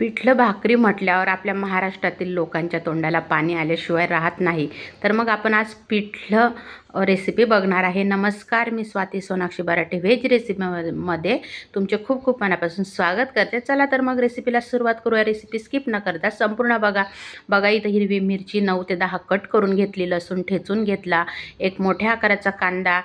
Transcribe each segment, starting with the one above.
पिठलं भाकरी म्हटल्यावर आपल्या महाराष्ट्रातील लोकांच्या तोंडाला पाणी आल्याशिवाय राहत नाही. तर मग आपण आज पिठलं रेसिपी बघणार आहे. नमस्कार मी स्वाती सोनाक्षी बराटे व्हेज रेसिपीमध्ये तुमचे खूप खूप मनापासून स्वागत करते. चला तर मग रेसिपीला सुरुवात करूया. रेसिपी स्किप न करता संपूर्ण बघा. बघा इथं हिरवी मिरची नऊ ते दहा कट करून घेतली लसूण ठेचून घेतला एक मोठ्या आकाराचा कांदा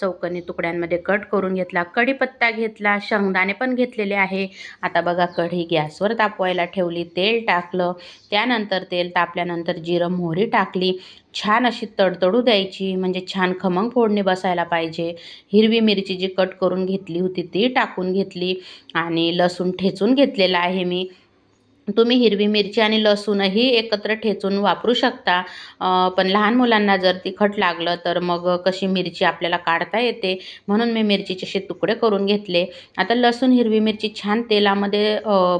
चौकनी तुकड्यांमध्ये कट करून घेतला कढीपत्ता घेतला शेंगदाणे पण घेतलेले आहे. आता बघा कढी गॅसवर तापवायला ठेवली तेल टाकलं. त्यानंतर तेल तापल्यानंतर जिरं मोहरी टाकली. छान अशी तडतडू द्यायची म्हणजे छान खमंग फोडणी बसायला पाहिजे. हिरवी मिरची जी कट करून घेतली होती ती टाकून घेतली. आणि लसूण ठेचून घेतलेला आहे मी. तुम्ही हिरवी मिरची आणि लसूणही एकत्र ठेचून वापरू शकता. पण लहान मुलांना जर तिखट लागलं तर मग कशी मिरची आपल्याला काढता येते? म्हणून मी मिरचीचे असे तुकडे करून घेतले. आता लसूण हिरवी मिरची छान तेलामध्ये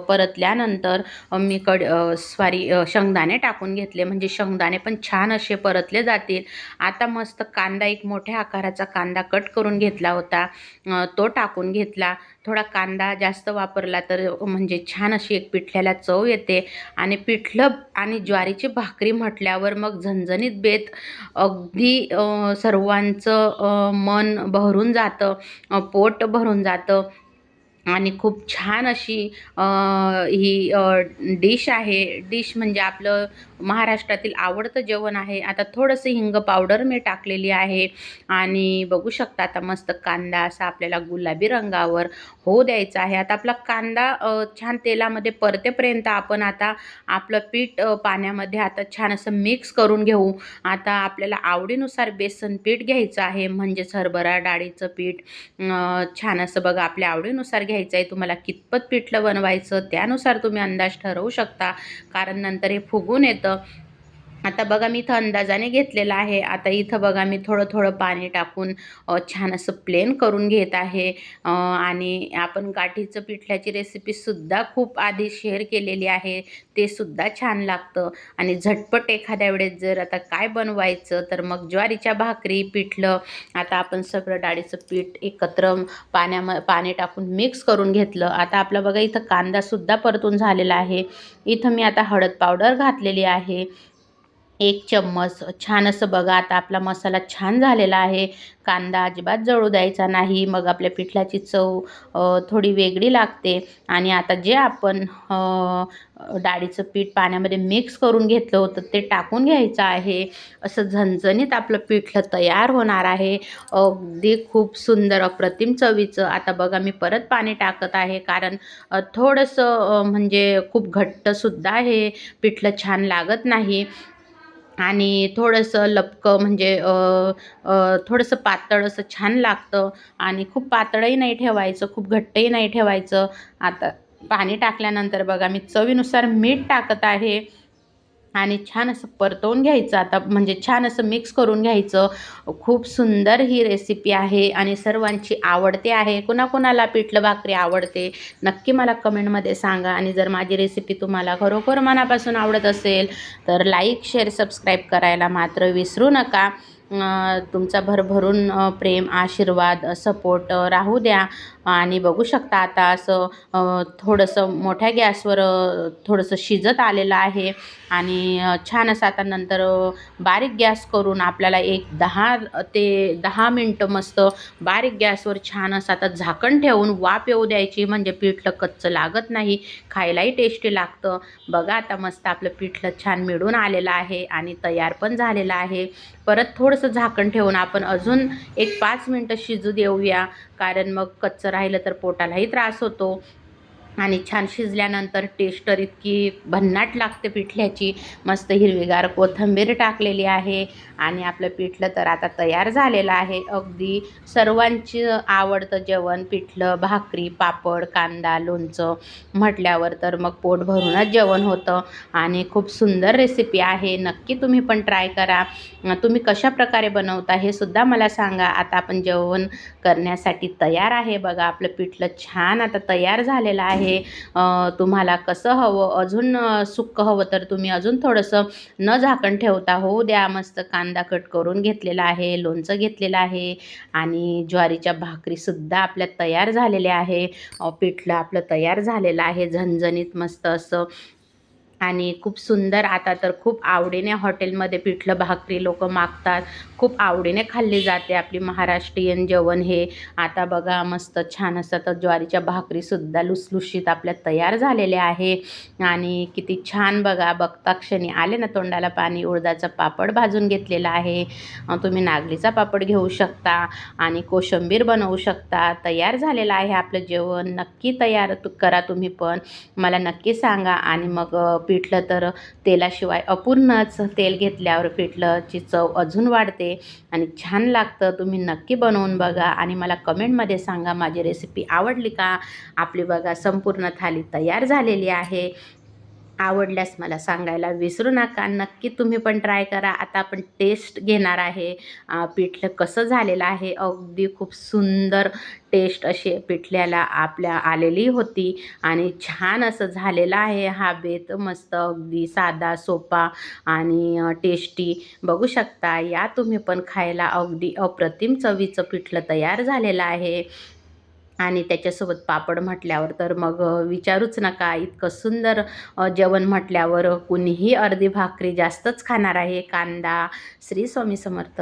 परतल्यानंतर मी कड स्वारी शेंगदाणे टाकून घेतले. म्हणजे शेंगदाणे पण छान असे परतले जातील. आता मस्त कांदा एक मोठ्या आकाराचा कांदा कट करून घेतला होता. तो टाकून घेतला. थोडा कांदा जास्त वापरला तर म्हणजे छान अशी एक पिठल्याला चव येते. आणि पिठलं आणि ज्वारीची भाकरी म्हटल्यावर मग झणझणीत बेत अगदी सर्वांचं मन भरून जातं पोट भरून जातं. आणि खूप छान अशी ही डिश आहे. डिश म्हणजे आपलं महाराष्ट्रातील आवडतं जेवण आहे. आता थोडंसं हिंग पावडर मी टाकलेली आहे. आणि बघू शकता आता मस्त कांदा असा आपल्याला गुलाबी रंगावर होऊ द्यायचा आहे. आता आपला कांदा छान तेलामध्ये परतेपर्यंत आपण आता आपलं पीठ पाण्यामध्ये आता छान असं मिक्स करून घेऊ. आता आपल्याला आवडीनुसार बेसन पीठ घ्यायचं आहे. म्हणजेच हरभरा डाळीचं पीठ छान असं बघा आपल्या आवडीनुसार घ्यायचं घ्यायचं आहे तुम्हाला कितपत पिठलं बनवायचं त्यानुसार तुम्ही अंदाज ठरवू शकता. कारण नंतर हे फुगून येतं. आता बघा मी इथं अंदाजाने घेतलेलं आहे. आता इथं बघा मी थोडं थोडं पाणी टाकून छान असं प्लेन करून घेत आहे. आणि आपण गाठीचं पिठल्याची रेसिपीसुद्धा खूप आधी शेअर केलेली आहे. ते सुद्धा छान लागतं. आणि झटपट एखाद्या वेळेस जर आता काय बनवायचं तर मग ज्वारीच्या भाकरी पिठलं आता आपण सगळं डाळीचं पीठ एकत्र पाण्याम पाणी टाकून मिक्स करून घेतलं. आता आपलं बघा इथं कांदासुद्धा परतून झालेला आहे. इथं मी आता हळद पावडर घातलेली आहे. एक चम्मच. छान असं बघा आता आपला मसाला छान झालेला आहे. कांदा अजिबात जळू द्यायचा नाही. मग आपल्या पिठल्याची चव थोडी वेगळी लागते. आणि आता जे आपण डाळीचं पीठ पाण्यामध्ये मिक्स करून घेतलं होतं ते टाकून घ्यायचं आहे. असं झणझणीत आपलं पिठलं तयार होणार आहे. अगदी खूप सुंदर अप्रतिम चवीचं. आता बघा मी परत पाणी टाकत आहे. कारण थोडंसं म्हणजे खूप घट्टसुद्धा हे पिठलं छान लागत नाही. आणि थोडंसं लपकं म्हणजे थोडंसं पातळ असं छान लागतं. आणि खूप पातळही नाही ठेवायचं खूप घट्टही नाही ठेवायचं. आता पाणी टाकल्यानंतर बघा मी चवीनुसार मीठ टाकत आहे. आणि छान असं परतवून घ्यायचं. आता म्हणजे छान असं मिक्स करून घ्यायचं. खूप सुंदर ही रेसिपी आहे आणि सर्वांची आवडते आहे. कुणाकुणाला पिठलं भाकरी आवडते नक्की मला कमेंटमध्ये सांगा. आणि जर माझी रेसिपी तुम्हाला खरोखर मनापासून आवडत असेल तर लाईक शेअर सबस्क्राईब करायला मात्र विसरू नका. तुमचा भरभरून प्रेम आशीर्वाद सपोर्ट राहू द्या. आणि बघू शकता आता असं थोडंसं मोठ्या गॅसवर थोडंसं शिजत आलेलं आहे. आणि छान असं आता नंतर बारीक गॅस करून आपल्याला एक दहा ते दहा मिनटं मस्त बारीक गॅसवर छान असं आता झाकण ठेवून वाफ येऊ द्यायची. म्हणजे पीठलं कच्चं लागत नाही. खायलाही टेस्टी लागतं. बघा आता मस्त आपलं पीठलं छान मिळून आलेलं आहे आणि तयार पण झालेलं आहे. परत थोडं थोडंसं झाकण ठेवून आपण अजून एक पाच मिनटं शिजू देऊया. कारण मग कच्चं राहिलं तर पोटालाही त्रास होतो. आणि छान शिजल्यानंतर टेस्ट तर इतकी भन्नाट लागते पिठल्याची. मस्त हिरवीगार कोथिंबीर टाकलेली आहे आणि आपलं पिठलं तर आता तयार झालेलं आहे. अगदी सर्वांची आवडतं जेवण पिठलं भाकरी पापड कांदा लोणचं म्हटल्यावर तर मग पोट भरूनच जेवण होतं. आणि खूप सुंदर रेसिपी आहे. नक्की तुम्ही पण ट्राय करा. तुम्ही कशा प्रकारे बनवता हे सुद्धा मला सांगा. आता आपण जेवण करण्यासाठी तयार आहे बघा. आपलं पिठलं छान आता तयार झालेलं आहे. आहे. तुम्हाला कसं हवं? अजून सुक्क हवं तर तुम्ही अजून थोडंसं न झाकण ठेवता होऊ द्या मस्त कांदा कट करून घेतलेला आहे लोणचं घेतलेलं आहे आणि ज्वारीच्या भाकरीसुद्धा आपल्या तयार झालेल्या आहे. पिठलं आपलं तयार झालेलं आहे. झणझणीत मस्त असं आणि खूप सुंदर आता तर खूप आवडीने हॉटेलमध्ये पिठलं भाकरी लोक मागतात. खूप आवडीने खाल्ली जाते आपली महाराष्ट्रीयन जेवण हे. आता बघा मस्त छान असं तर ज्वारीच्या भाकरीसुद्धा लुसलुशीत आपल्या तयार झालेल्या आहे. आणि किती छान बघा बघता क्षणी आले ना तोंडाला पाणी उडदाचा पापड भाजून घेतलेला आहे. तुम्ही नागलीचा पापड घेऊ शकता आणि कोशिंबीर बनवू शकता. तयार झालेलं आहे आपलं जेवण. नक्की तयार करा तुम्ही पण. मला नक्की सांगा आणि मग पिठलं तर तेलाशिवाय अपूर्णच तेल घेतल्यावर पिठलंची चव अजून वाढते आणि छान लागतं. तुम्ही नक्की बनवून बघा आणि मला कमेंटमध्ये सांगा माझी रेसिपी आवडली का? आपली बघा संपूर्ण थाली तयार झालेली आहे. आवडल्यास मला सांगायला विसरू नका. नक्की तुम्ही पण ट्राय करा. आता आपण टेस्ट घेणार आहे. पिठलं कसं झालेलं आहे? अगदी खूप सुंदर टेस्ट अशी पिठल्याला आपल्या आलेली होती आणि छान असं झालेलं आहे. हा बेत मस्त अगदी साधा सोपा आणि टेस्टी बघू शकता या तुम्ही पण खायला अगदी अप्रतिम चवीचं पिठलं तयार झालेलं आहे. आणि त्याच्यासोबत पापड म्हटल्यावर तर मग विचारूच नका इतकं सुंदर जेवण म्हटल्यावर कुणीही अर्धी भाकरी जास्तच खाणार आहे. कांदा श्री स्वामी समर्थ.